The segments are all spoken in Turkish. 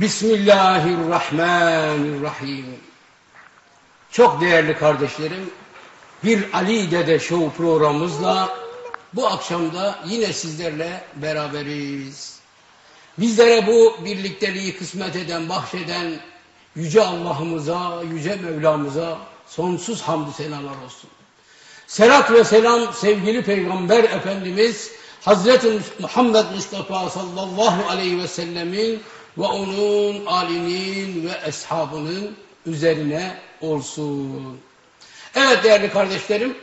Bismillahirrahmanirrahim. Çok değerli kardeşlerim, bir Ali Dede Show programımızla bu akşamda yine sizlerle beraberiz. Bizlere bu birlikteliği kısmet eden, bahşeden Yüce Allah'ımıza, Yüce Mevlamıza sonsuz hamdü senalar olsun. Selat ve selam sevgili Peygamber Efendimiz Hazreti Muhammed Mustafa sallallahu aleyhi ve sellemin ve onun alinin ve eshabının üzerine olsun. Evet değerli kardeşlerim,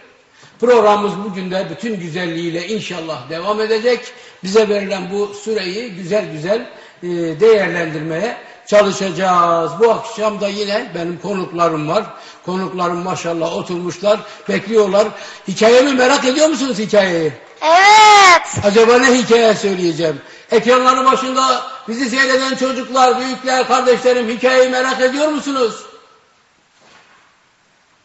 programımız bugün de bütün güzelliğiyle inşallah devam edecek. Bize verilen bu süreyi güzel güzel e, değerlendirmeye çalışacağız. Bu akşam da yine benim konuklarım var. Konuklarım maşallah oturmuşlar, bekliyorlar. Hikayemi merak ediyor musunuz hikayeyi? Evet. Acaba ne hikaye söyleyeceğim? Ekranların başında bizi seyreden çocuklar, büyükler, kardeşlerim hikayeyi merak ediyor musunuz?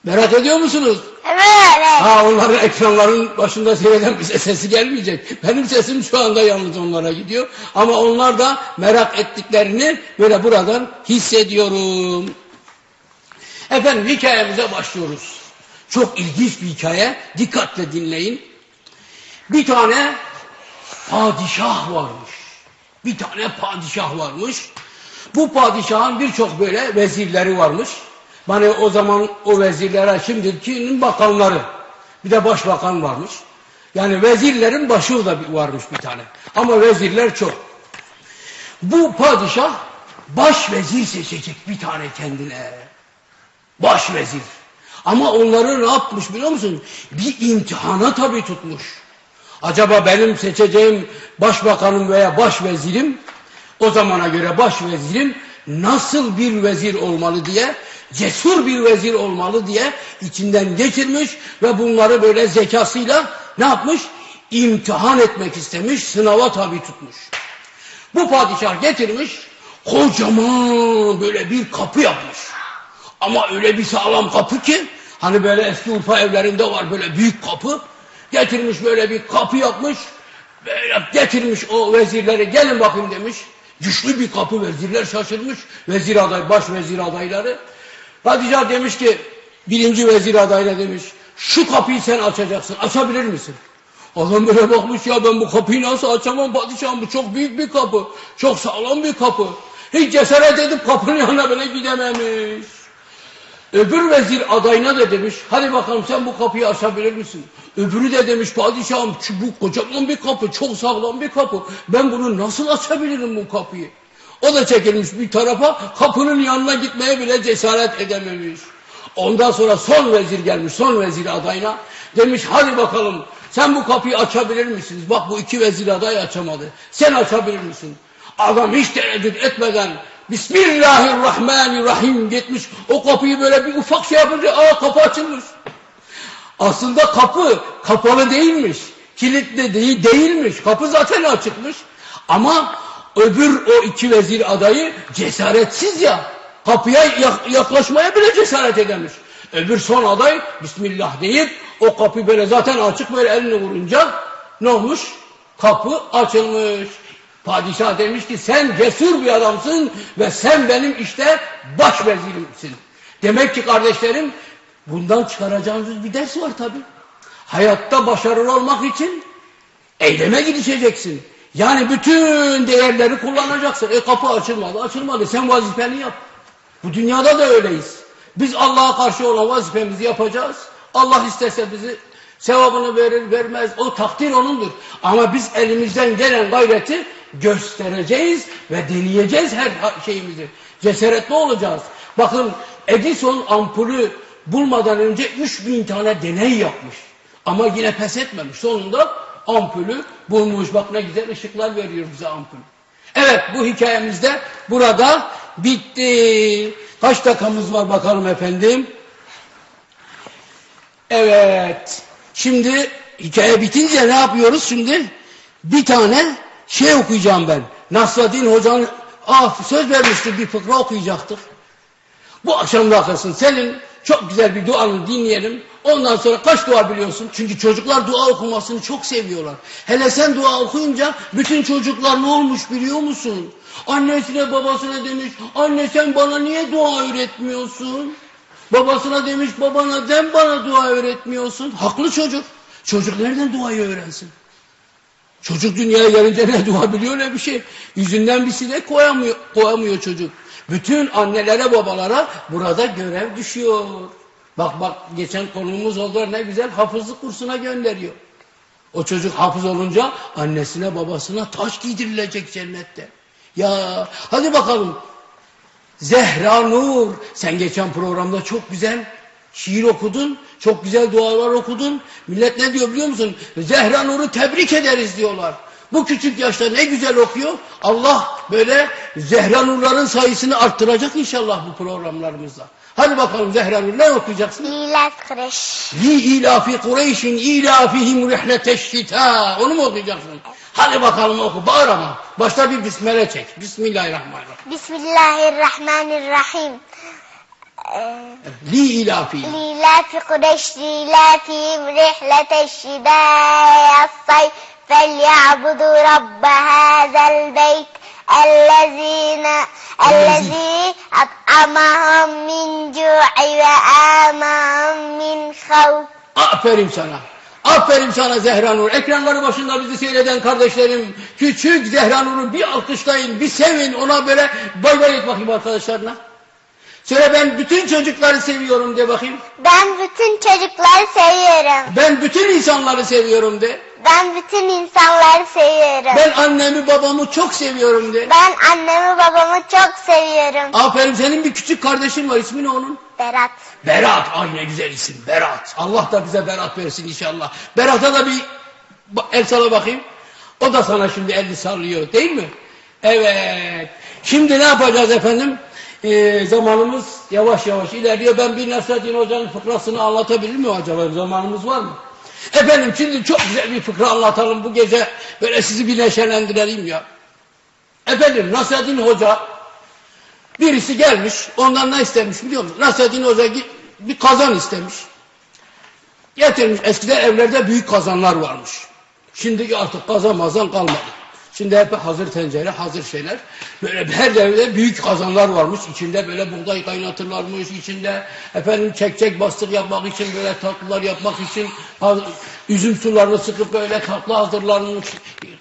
Merak ediyor musunuz? Evet. Ha onların ekranların başında seyreden bize sesi gelmeyecek. Benim sesim şu anda yalnız onlara gidiyor. Ama onlar da merak ettiklerini böyle buradan hissediyorum. Efendim hikayemize başlıyoruz. Çok ilginç bir hikaye. Dikkatle dinleyin. Bir tane padişah varmış. Bir tane padişah varmış. Bu padişahın birçok böyle vezirleri varmış. Hani o zaman o vezirlere şimdikinin bakanları. Bir de başbakan varmış. Yani vezirlerin başı da varmış bir tane. Ama vezirler çok. Bu padişah baş vezir seçecek bir tane kendine. Baş vezir. Ama onları ne yapmış biliyor musun? Bir imtihana tabi tutmuş. Acaba benim seçeceğim başbakanım veya başvezirim o zamana göre başvezirim nasıl bir vezir olmalı diye cesur bir vezir olmalı diye içinden geçirmiş ve bunları böyle zekasıyla ne yapmış? İmtihan etmek istemiş, sınava tabi tutmuş. Bu padişah getirmiş, kocaman böyle bir kapı yapmış. Ama öyle bir sağlam kapı ki, hani böyle eski Urfa evlerinde var böyle büyük kapı. Getirmiş böyle bir kapı yapmış, böyle getirmiş o vezirleri gelin bakın demiş. Güçlü bir kapı vezirler şaşırmış. Vezir aday, baş vezir adayları. Padişah demiş ki birinci vezir adayına demiş şu kapıyı sen açacaksın açabilir misin? Adam böyle bakmış ya ben bu kapıyı nasıl açamam padişahım bu çok büyük bir kapı. Çok sağlam bir kapı. Hiç cesaret edip kapının yanına böyle gidememiş. Öbür vezir adayına da demiş hadi bakalım sen bu kapıyı açabilir misin? Öbürü de demiş padişahım bu kocaman bir kapı çok sağlam bir kapı. Ben bunu nasıl açabilirim bu kapıyı? O da çekilmiş bir tarafa kapının yanına gitmeye bile cesaret edememiş. Ondan sonra son vezir gelmiş son vezir adayına. Demiş hadi bakalım sen bu kapıyı açabilir misiniz? Bak bu iki vezir aday açamadı. Sen açabilir misin? Adam hiç tereddüt etmeden Bismillahirrahmanirrahim gitmiş. O kapıyı böyle bir ufak şey yapınca aa kapı açılmış. Aslında kapı kapalı değilmiş. Kilitli değil, değilmiş. Kapı zaten açıkmış. Ama öbür o iki vezir adayı cesaretsiz ya. Kapıya yaklaşmaya bile cesaret edemiş. Öbür son aday Bismillah deyip o kapı böyle zaten açık böyle elini vurunca ne olmuş? Kapı açılmış. Padişah demiş ki sen cesur bir adamsın ve sen benim işte baş vezirimsin. Demek ki kardeşlerim bundan çıkaracağınız bir ders var tabi. Hayatta başarılı olmak için eyleme gideceksin. Yani bütün değerleri kullanacaksın. E kapı açılmadı, açılmadı. Sen vazifeni yap. Bu dünyada da öyleyiz. Biz Allah'a karşı olan vazifemizi yapacağız. Allah istese bizi sevabını verir, vermez. O takdir onundur. Ama biz elimizden gelen gayreti göstereceğiz ve deneyeceğiz her şeyimizi. Cesaretli olacağız. Bakın Edison ampulü bulmadan önce 3000 tane deney yapmış. Ama yine pes etmemiş. Sonunda ampulü bulmuş. Bak ne güzel ışıklar veriyor bize ampul. Evet bu hikayemizde burada bitti. Kaç dakikamız var bakalım efendim. Evet. Şimdi hikaye bitince ne yapıyoruz şimdi? Bir tane şey okuyacağım ben. Nasraddin Hoca'nın ah, söz vermişti bir fıkra okuyacaktık. Bu akşam bırakırsın. Senin çok güzel bir duanı dinleyelim. Ondan sonra kaç dua biliyorsun? Çünkü çocuklar dua okumasını çok seviyorlar. Hele sen dua okuyunca bütün çocuklar ne olmuş biliyor musun? Annesine babasına demiş, anne sen bana niye dua öğretmiyorsun? Babasına demiş, baba neden bana dua öğretmiyorsun? Haklı çocuk. Çocuk nereden duayı öğrensin? Çocuk dünyaya gelince ne dua biliyor ne bir şey. Yüzünden bir sinek koyamıyor, koyamıyor çocuk. Bütün annelere babalara burada görev düşüyor. Bak bak geçen konumuz oldu ne güzel hafızlık kursuna gönderiyor. O çocuk hafız olunca annesine babasına taş giydirilecek cennette. Ya hadi bakalım. Zehra Nur sen geçen programda çok güzel şiir okudun. Çok güzel dualar okudun. Millet ne diyor biliyor musun? Zehra Nur'u tebrik ederiz diyorlar. Bu küçük yaşta ne güzel okuyor. Allah böyle Zehra Nur'ların sayısını arttıracak inşallah bu programlarımızda. Hadi bakalım Zehra Nur ne okuyacaksın? Li ilafi Kureyş'in ilafihim rihleteşşita. Onu mu okuyacaksın? Hadi bakalım oku. Bağır ama. Başta bir bismillah çek. Bismillahirrahmanirrahim. Bismillahirrahmanirrahim. Li ilafi. لإيلاف قريش لإيلافهم رحلة الشتاء الصيف فليعبدوا رب هذا البيت الذين الذي أطعمهم من جوع وآمنهم من خوف Aferin sana. Aferin sana Zehra Nur. Ekranları başında bizi seyreden kardeşlerim. Küçük Zehra Nur'u bir alkışlayın, bir sevin. Ona böyle bay bay et bakayım arkadaşlarına. Söyle ben bütün çocukları seviyorum de bakayım. Ben bütün çocukları seviyorum. Ben bütün insanları seviyorum de. Ben bütün insanları seviyorum. Ben annemi babamı çok seviyorum de. Ben annemi babamı çok seviyorum. Aferin senin bir küçük kardeşin var. İsmi ne onun? Berat. Berat. Ay ne güzel isim. Berat. Allah da bize Berat versin inşallah. Berat'a da bir el sala bakayım. O da sana şimdi elini sallıyor değil mi? Evet. Şimdi ne yapacağız efendim? Ee, zamanımız yavaş yavaş ilerliyor. Ben bir Nasreddin Hoca'nın fıkrasını anlatabilir miyim acaba? Zamanımız var mı? Efendim şimdi çok güzel bir fıkra anlatalım bu gece. Böyle sizi bir neşelendirelim ya. Efendim Nasreddin Hoca Birisi gelmiş, ondan ne istemiş biliyor musun? Nasreddin Hoca bir kazan istemiş. Getirmiş, eskiden evlerde büyük kazanlar varmış. Şimdi artık kazan mazan kalmadı. Şimdi hep hazır tencere, hazır şeyler. Böyle her evde büyük kazanlar varmış. İçinde böyle buğday kaynatırlarmış. içinde efendim çekçek bastık yapmak için böyle tatlılar yapmak için üzüm sularını sıkıp böyle tatlı hazırlanmış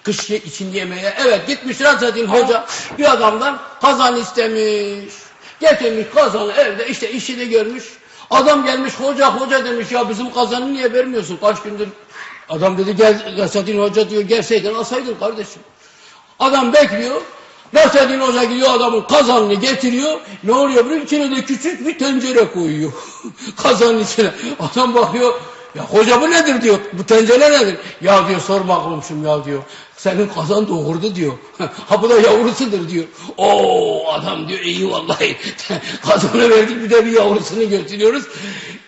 kış için yemeye. Evet gitmiş Nasreddin Hoca bir adamdan kazan istemiş. Getirmiş kazanı evde işte işini görmüş. Adam gelmiş hoca hoca demiş ya bizim kazanı niye vermiyorsun kaç gündür. Adam dedi gel Nasreddin Hoca diyor gelseydin alsaydın kardeşim. Adam bekliyor. Nasreddin Hoca gidiyor adamın kazanını getiriyor. Ne oluyor bunun içine de küçük bir tencere koyuyor. Kazanın içine. Adam bakıyor. Ya hoca bu nedir diyor. Bu tencere nedir? Ya diyor sorma komşum ya diyor. Senin kazan doğurdu diyor. ha bu da yavrusudur diyor. Oo adam diyor iyi vallahi. Kazanı verdik bir de bir yavrusunu götürüyoruz.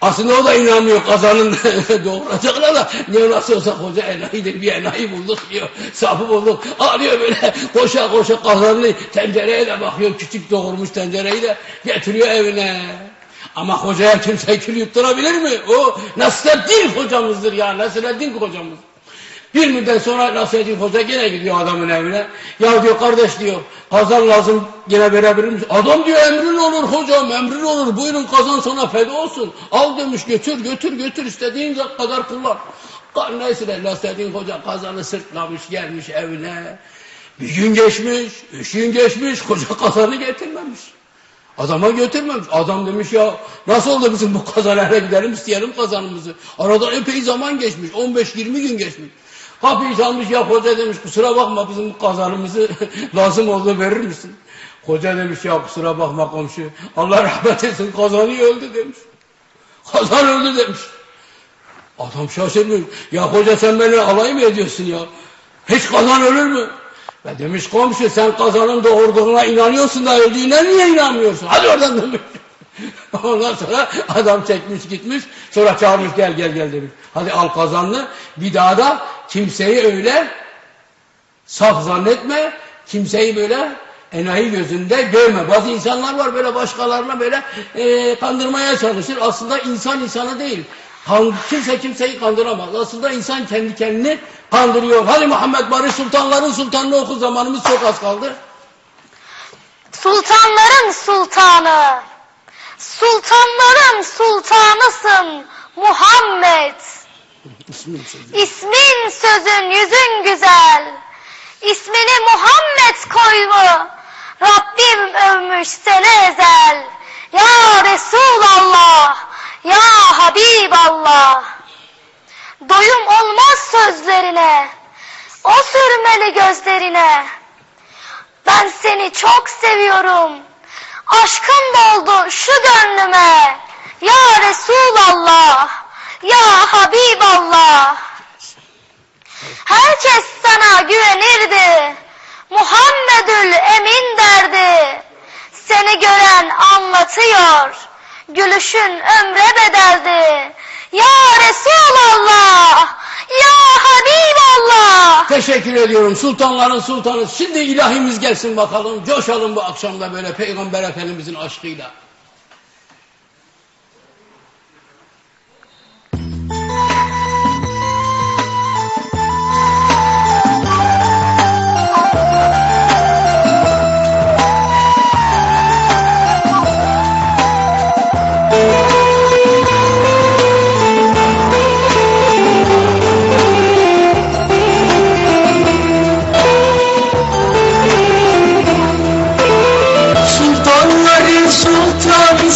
Aslında o da inanmıyor kazanın doğuracaklar da niye nasıl olsa koca enayidir bir enayi bulduk diyor. Sapı bulduk. Alıyor böyle koşa koşa kazanını tencereye de bakıyor. Küçük doğurmuş tencereyi de getiriyor evine. Ama hocaya kimse kül yutturabilir mi? O Nasreddin hocamızdır ya. Nasreddin hocamız. Bir müddet sonra Nasreddin Hoca gene gidiyor adamın evine. Ya diyor kardeş diyor kazan lazım gene verebilir misin? Adam diyor emrin olur hocam emrin olur. Buyurun kazan sana feda olsun. Al demiş götür götür götür istediğin kadar kullan. Neyse Nasreddin Hoca kazanı sırtlamış gelmiş evine. Bir gün geçmiş, üç gün geçmiş, koca kazanı getirmemiş. Adama götürmemiş. Adam demiş ya nasıl oldu bizim bu kazanlara gidelim isteyelim kazanımızı. Aradan epey zaman geçmiş. 15-20 gün geçmiş. Kapıyı çalmış ya hoca demiş kusura bakma bizim bu kazanımızı lazım oldu verir misin? Hoca demiş ya kusura bakma komşu. Allah rahmet etsin kazanı öldü demiş. Kazan öldü demiş. Adam şaşırmış. Ya hoca sen beni alay mı ediyorsun ya? Hiç kazan ölür mü? Ve demiş komşu sen kazanın doğurduğuna inanıyorsun da öldüğüne niye inanmıyorsun? Hadi oradan demiş. Ondan sonra adam çekmiş gitmiş. Sonra çağırmış gel gel gel demiş. Hadi al kazanını. Bir daha da kimseyi öyle saf zannetme. Kimseyi böyle enayi gözünde görme. Bazı insanlar var böyle başkalarına böyle e, kandırmaya çalışır. Aslında insan insanı değil. Kimse kimseyi kandıramaz. Aslında insan kendi kendini kandırıyor. Hadi Muhammed Barış Sultanların Sultanını oku zamanımız çok az kaldı. Sultanların sultanı, sultanların sultanısın Muhammed. İsmin sözü. İsmin sözün yüzün güzel, ismini Muhammed koymu. Rabbim övmüş seni ezel. Ya Resulallah, ya Habiballah. Doyum olmaz sözlerine, o sürmeli gözlerine. Ben seni çok seviyorum. Aşkın doldu şu gönlüme. Ya Resulallah, ya Habiballah. Herkes sana güvenirdi. Muhammedül Emin derdi. Seni gören anlatıyor. Gülüşün ömre bedeldi. Ya Resulallah, ya Habiballah. Teşekkür ediyorum. Sultanların sultanı. Şimdi ilahimiz gelsin bakalım. Coşalım bu akşamda böyle Peygamber Efendimizin aşkıyla.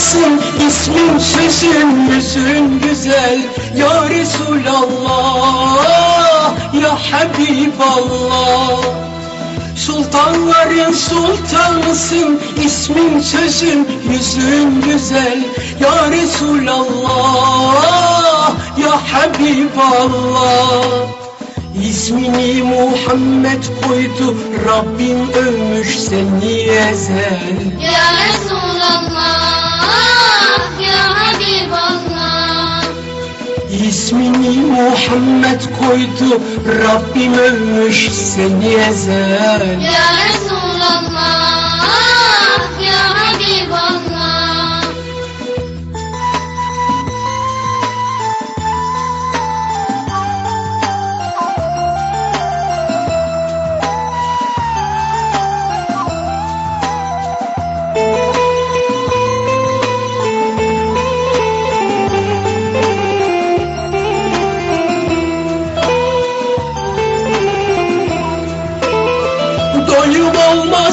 Sultanısın ismin sözün yüzün güzel. Ya Resulallah ya Habiballah. Sultanların sultanısın ismin sözün yüzün güzel. Ya Resulallah ya Habiballah. İsmini Muhammed koydu Rabbim övmüş seni ezel. Ya Resulallah, Muhammed koydu. Rabbim övmüş seni ezel Ya Resulallah,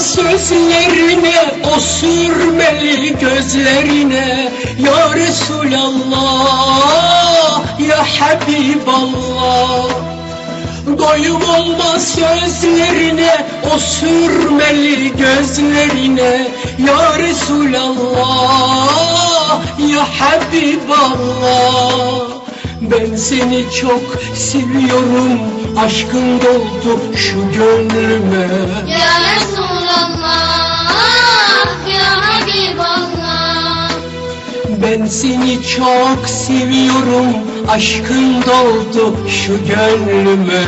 sözlerine O sürmeli gözlerine Ya Resulallah Ya Habiballah. Doyum olmaz sözlerine O sürmeli gözlerine Ya Resulallah Ya Habiballah. Ben seni çok seviyorum Aşkın doldu şu gönlüme. Ya Resulallah, Ben seni çok seviyorum Aşkın doldu şu gönlüme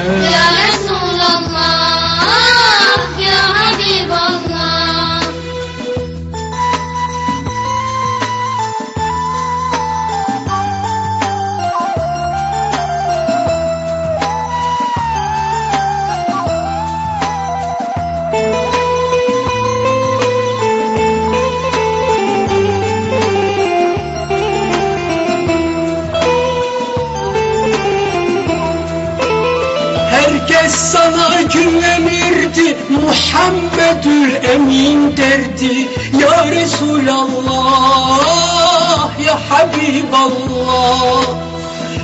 Muhammedül Emin derdi Ya Resulallah Ya Habiballah.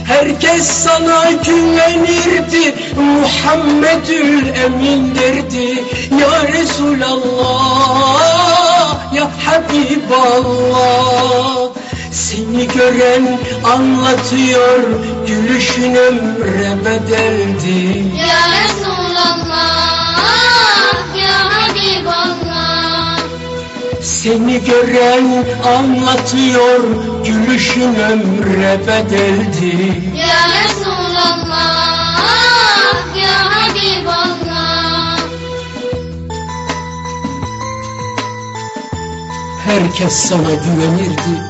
Herkes sana güvenirdi Muhammedül Emin derdi Ya Resulallah Ya Habiballah. Seni gören anlatıyor Gülüşün ömre bedeldi. Ya Resulallah, Seni gören anlatıyor Gülüşün ömre bedeldi Ya Resulallah, Ya Habiballah. herkes sana güvenirdi.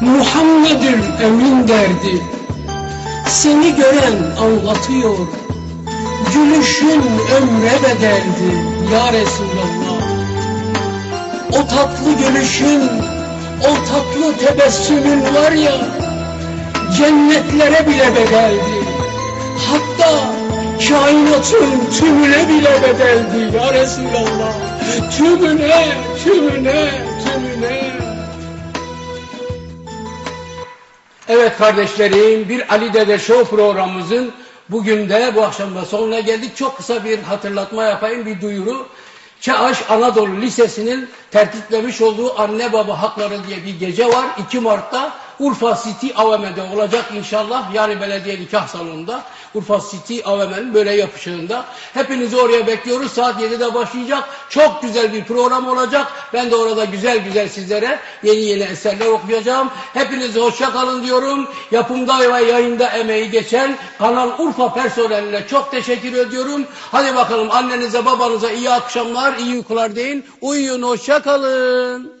Muhammedül Emin derdi. Seni gören anlatıyor. Gülüşün ömre bedeldi ya Resulallah. O tatlı gülüşün, o tatlı tebessümün var ya, cennetlere bile bedeldi. Hatta kainatın tümüne bile bedeldi ya Resulallah. Tümüne, tümüne, tümüne. Evet kardeşlerim bir Ali Dede Show programımızın bugün de bu akşam da sonuna geldik. Çok kısa bir hatırlatma yapayım bir duyuru. Çağaş Anadolu Lisesi'nin tertiplemiş olduğu Anne Baba Hakları diye bir gece var. 2 Mart'ta Urfa City AVM'de olacak inşallah. Yani belediye nikah salonunda. Urfa City AVM'nin böyle yapışığında. Hepinizi oraya bekliyoruz. Saat 7'de başlayacak. Çok güzel bir program olacak. Ben de orada güzel güzel sizlere yeni yeni eserler okuyacağım. Hepinize hoşça kalın diyorum. Yapımda ve yayında emeği geçen Kanal Urfa personeline çok teşekkür ediyorum. Hadi bakalım annenize babanıza iyi akşamlar, iyi uykular deyin. Uyuyun, hoşça kalın.